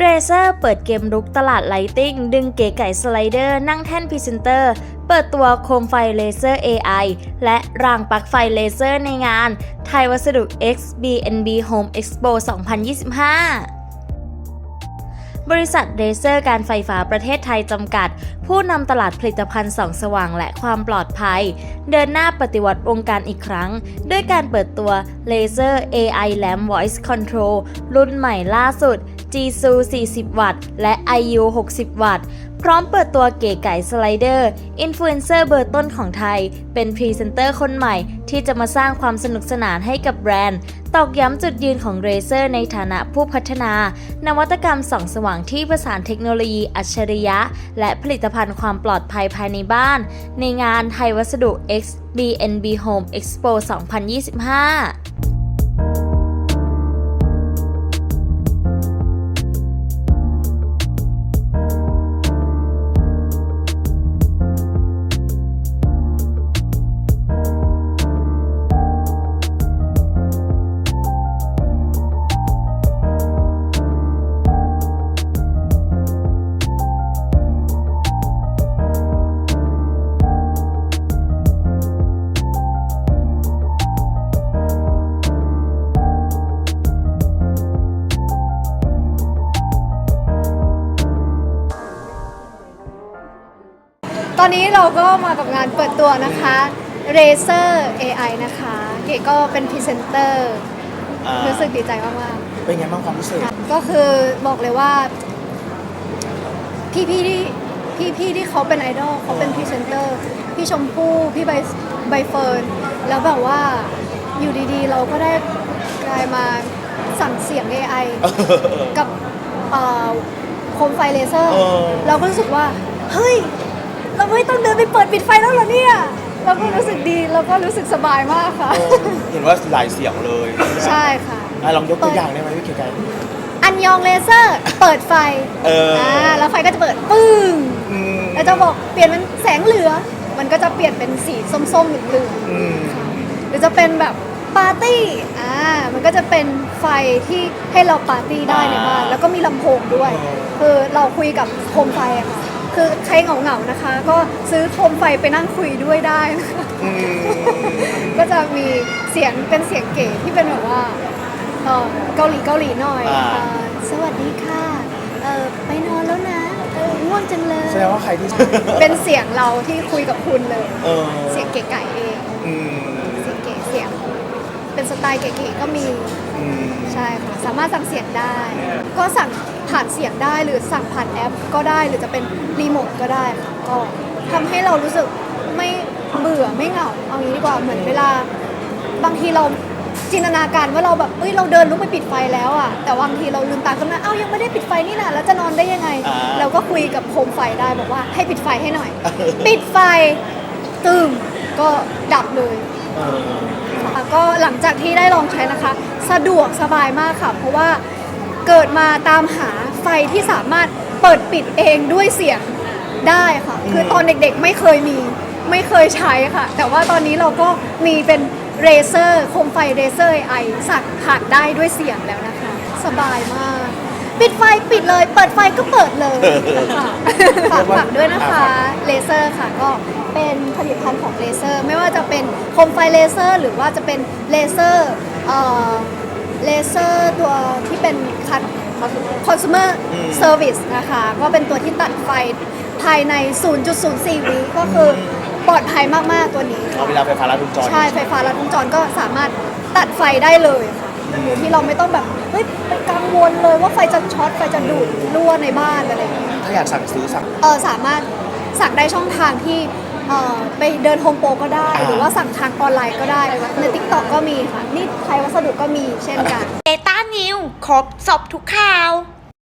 เรเซอร์เปิดเกมรุกตลาดไลติงดึงเก๋ไก่สไลเดอร์นั่งแท่นพรีเซนเตอร์ เปิดตัวโคมไฟเลเซอร์ AI และรางปลั๊กไฟเลเซอร์ในงาน ไทยวัสดุ X BNB Home Expo 2025บริษัทเรเซอร์การไฟฟ้าประเทศไทยจำกัด ผู้นำตลาดผลิตภัณฑ์ส่องสว่างและความปลอดภัย เดินหน้าปฏิวัติวงการอีกครั้ง ด้วยการเปิดตัว Laser AI Lamp Voice Control รุ่นใหม่ล่าสุด GSU 40 วัตต์ และ IU 60 วัตต์ พร้อมเปิดตัวเก๋ไก่สไลเดอร์อินฟลูเอนเซอร์เบอร์ต้นของไทย เป็นพรีเซนเตอร์คนใหม่ที่จะมาสร้างความสนุกสนานให้กับแบรนด์ ตอกย้ำจุดยืนของเรเซอร์ในฐานะผู้พัฒนา นวัตกรรมส่องสว่างที่ประสานเทคโนโลยีอัจฉริยะ และผลิตภัณฑ์ความปลอดภัยภายในบ้าน ในงานไทยวัสดุ X BNB Home Expo 2025 ตอนนี้เราก็มากับงานเปิดตัวนะคะ Razer AI นะคะ เก๋ก็เป็นพรีเซนเตอร์อ่ารู้สึกดีใจมากเป็นไงบ้างความรู้สึก ๆ ก็คือบอกเลยว่า พี่ๆที่พี่ๆที่เขาเป็นไอดอลเขาเป็นพรีเซนเตอร์พี่ชมพู่พี่ใบใบเฟิร์นแล้วแบบว่าอยู่ดีๆ เราก็ได้กลายมาสั่งเสียง AI กับเอ่อโคมไฟเลเซอร์ เออ เราก็รู้สึกว่า เฮ้ย เราไม่ต้องเดินไปเปิดปิดไฟแล้วเหรอเนี่ย เราก็รู้สึกดีแล้วก็รู้สึกสบายมากค่ะเออเห็นว่าหลายเสียงเลยใช่ค่ะ อะลองยกตัวอย่างได้ไหมพี่เก๋ไก่อันยองเลเซอร์ เปิดไฟเอออ่ แล้วไฟก็จะเปิดปึ้งอืมแล้วจะบอกเปลี่ยนเป็นแสงเหลืองมันก็จะเปลี่ยนเป็นสีส้มๆเหลืองอืมๆหรือจะเป็นแบบปาร์ตี้อ่ามันก็จะเป็นไฟที่ให้เราปาร์ตี้ได้ในบ้านแล้วก็มีลำโพงด้วย คือเราคุยกับโคมไฟอะค่ะ คือใครเหงาๆนะคะ ก็ซื้อโคมไฟไปนั่งคุยด้วยได้นะคะอืมก็จะมีเสียงเป็นเสียงเก๋ที่เป็นแบบว่าเอ่อเกาหลีเกาหลีหน่อยอ่า เอ่อสวัสดีค่ะเออไปนอนแล้วนะเออง่วงจังเลย แสดงว่าใครที่เป็นเสียงเราที่คุยกับคุณเลย เออเสียงเก๋ไก่เองอืมเสียงเก๋เสียง เป็นสไตล์เก๋ๆก็มี อืม ใช่ค่ะ สามารถสั่งเสียงได้ ก็สั่ง ผ่านเสียงได้หรือสั่งผ่านแอปก็ได้หรือจะเป็นรีโมทก็ได้ค่ะก็ทำให้เรารู้สึกไม่เบื่อไม่เหงาเอางี้ดีกว่าเหมือนเวลา บางทีเราจินตนาการว่าเราแบบเอ้ยเราเดินลุกไปปิดไฟแล้วอะแต่บางทีเราลืมตาขึ้นมาเอ้ายังไม่ได้ปิดไฟนี่นะแล้วจะนอนได้ยังไง อ่า เราก็คุยกับโคมไฟได้บอกว่าให้ปิดไฟให้หน่อย ปิดไฟตึมก็ดับเลยเออ ค่ะก็หลังจากที่ได้ลองใช้นะคะ สะดวกสบายมากค่ะ เพราะว่า เกิดมาตามหาไฟที่สามารถเปิดปิดเองด้วยเสียงได้ค่ะ คือตอนเด็กๆไม่เคยมี ไม่เคยใช้ค่ะ แต่ว่าตอนนี้เราก็มีเป็นเรเซอร์โคมไฟเรเซอร์ไอสั่งผ่านได้ด้วยเสียงแล้วนะคะ สบายมาก ปิดไฟปิดเลย เปิดไฟก็เปิดเลยค่ะฝากฝากด้วยนะคะเลเซอร์ค่ะก็เป็นผลิตภัณฑ์ของเลเซอร์ ไม่ว่าจะเป็นโคมไฟเลเซอร์ หรือว่าจะเป็นเลเซอร์เอ่อ เลเซอร์ตัวที่เป็นคัด consumer service นะคะ ก็เป็นตัวที่ตัดไฟภายใน 0.04 วิก็คือปลอดภัยมาก ๆ ตัวนี้เอาค่ะเวลาไฟฟ้าลัดวงจร ใช่ไฟฟ้าลัดวงจรก็สามารถตัดไฟได้เลยค่ะโดยที่เราไม่ต้องแบบ เฮ้ยไปกังวลเลยว่าไฟจะช็อตไฟจะดูดรั่วในบ้านอะไรอย่างเงี้ย ถ้าอยากสั่งซื้อสั่ง เออสามารถสั่งได้ช่องทางที่ เออไปเดินโฮมโปรก็ได้อ่าหรือว่าสั่งทางออนไลน์ก็ได้ในทิกตอกก็มีค่ะ นี่ไทยวัสดุก็มีเช่นกัน เดต้านิวครบสอบทุกข่าว